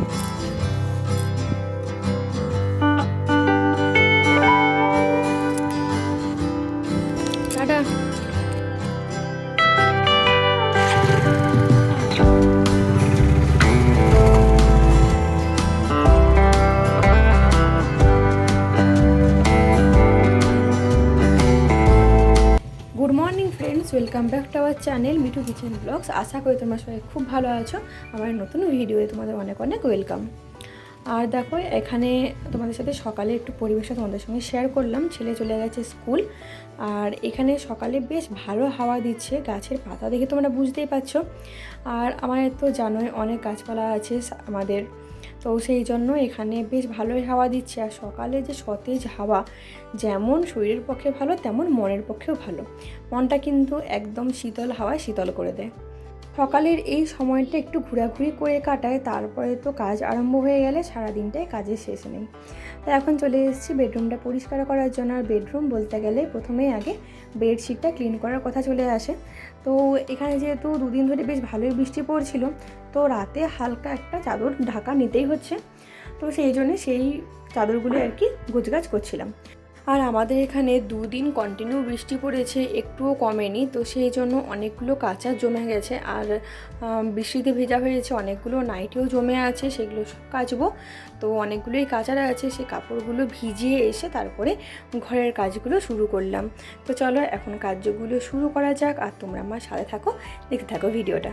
Tata welcome back to our channel Mithu kitchen vlogs আশা করি তোমরা সবাই খুব ভালো আছো। আমার নতুন ভিডিওয়ে তোমাদের অনেক অনেক ওয়েলকাম আর দেখো, এখানে তোমাদের সাথে সকালে একটু পরিবেশটা তোমাদের সঙ্গে শেয়ার করলাম। ছেলে চলে গেছে স্কুল আর এখানে সকালে বেশ ভালো হাওয়া দিচ্ছে। গাছের পাতা দেখে তোমরা বুঝতেই পারছ। আর আমার তো জানোই অনেক গাছপালা আছে আমাদের তো সেই জন্য এখানে বেশ ভালোই হাওয়া দিচ্ছে। আর সকালে যে সতেজ হাওয়া, যেমন শরীরের পক্ষে ভালো, তেমন মনের পক্ষেও ভালো। মনটা কিন্তু একদম শীতল হাওয়ায় শীতল করে দেয়। সকালের এই সময়টা একটু ঘোরাঘুরি করে কাটায়, তারপরে তো কাজ আরম্ভ হয়ে গেলে সারাদিনটাই কাজের শেষ নেই। তো এখন চলে এসেছি বেডরুমটা পরিষ্কার করার জন্য, আর বেডরুম বলতে গেলে প্রথমেই আগে বেডশিটটা ক্লিন করার কথা চলে আসে। তো এখানে যেহেতু দুদিন ধরে বেশ ভালোই বৃষ্টি পড়ছিল, তো রাতে হালকা একটা চাদর ঢাকা নিতেই হচ্ছে। তো সেই জন্য সেই চাদরগুলো আর কি গোছগাছ করছিলাম। আর আমাদের এখানে দুদিন কন্টিনিউ বৃষ্টি পড়েছে, একটুও কমেনি, তো সেই জন্য অনেকগুলো কাঁচা জমে গেছে। আর বৃষ্টিতে ভেজা হয়েছে, অনেকগুলো নাইটেও জমে আছে, সেগুলো সব কাচবো। তো অনেকগুলোই কাচারা আছে সেই কাপড়গুলো ভিজিয়ে এসে তারপরে ঘরের কাজগুলো শুরু করলাম। তো চলো, এখন কাজগুলো শুরু করা যাক, আর তোমরা আমার সাথে থাকো, দেখতে থাকো ভিডিওটা।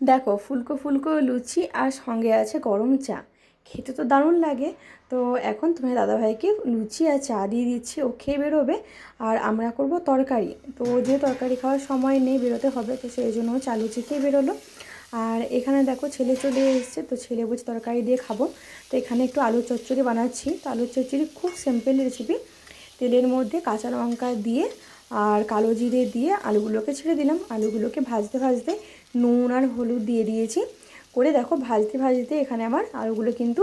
দেখো, ফুলকো ফুলকো লুচি আর সঙ্গে আছে গরম চা। খেতে তো দারুণ লাগে। তো এখন তোমার দাদাভাইকে লুচি আর চা দিয়ে দিচ্ছি, ও খেয়ে বেরোবে। আর আমরা করব তরকারি। তো যে তরকারি খাওয়ার সময় নেই, বেরোতে হবে, তো সেই জন্য চা লুচি খেয়ে বেরোলো। আর এখানে দেখো, ছেলে চলে এসেছে, তো ছেলে বলছে তরকারি দিয়ে খাব। তো এখানে একটু আলু চচ্চড়ি বানাচ্ছি। তো আলু চচ্চড়ি খুব সিম্পল রেসিপি তেলের মধ্যে কাঁচা লঙ্কা দিয়ে আর কালো জিরে দিয়ে আলুগুলোকে ছেড়ে দিলাম। আলুগুলোকে ভাজতে ভাজতে নুন আর হলুদ দিয়ে দিয়েছি। করে দেখো ভাজতে ভাজতে এখানে আমার আলুগুলো কিন্তু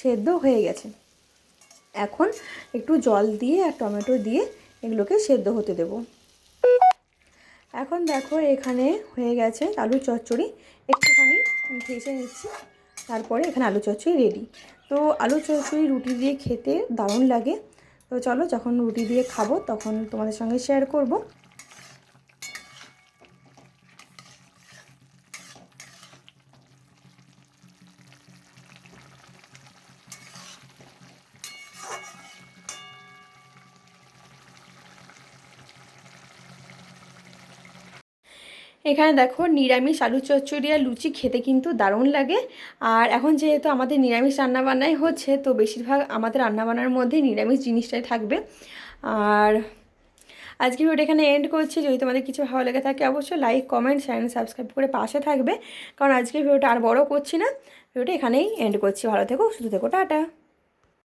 সেদ্ধ হয়ে গেছে। এখন একটু জল দিয়ে আর টমেটো দিয়ে এগুলোকে সেদ্ধ হতে দেব। এখন দেখো এখানে হয়ে গেছে আলু চচ্চড়ি। একটুখানি ভেজে নিচ্ছি, তারপরে এখানে আলু চচ্চড়ি রেডি তো আলু চচ্চড়ি রুটি দিয়ে খেতে দারুণ লাগে। তো চলো যখন রুটি দিয়ে খাব তখন তোমাদের সঙ্গে শেয়ার করব। এখানে দেখো নিরামিষ আলু চচ্চড়ি আর লুচি খেতে কিন্তু দারুণ লাগে। আর এখন যেহেতু আমাদের নিরামিষ রান্নাবান্নাই হচ্ছে, তো বেশিরভাগ আমাদের রান্নাবান্নার মধ্যে নিরামিষ জিনিসটাই থাকবে। আর আজকে ভিডিওটা এখানে এন্ড করছি। যদি তোমাদের কিছু ভালো লেগে থাকে, অবশ্যই লাইক কমেন্ট চ্যানেল সাবস্ক্রাইব করে পাশে থাকবে। কারণ আজকে ভিডিওটা আর বড় করছি না। ভিডিওটা এখানেই এন্ড করছি। ভালো থেকো, সুস্থ থেকো, টাটা।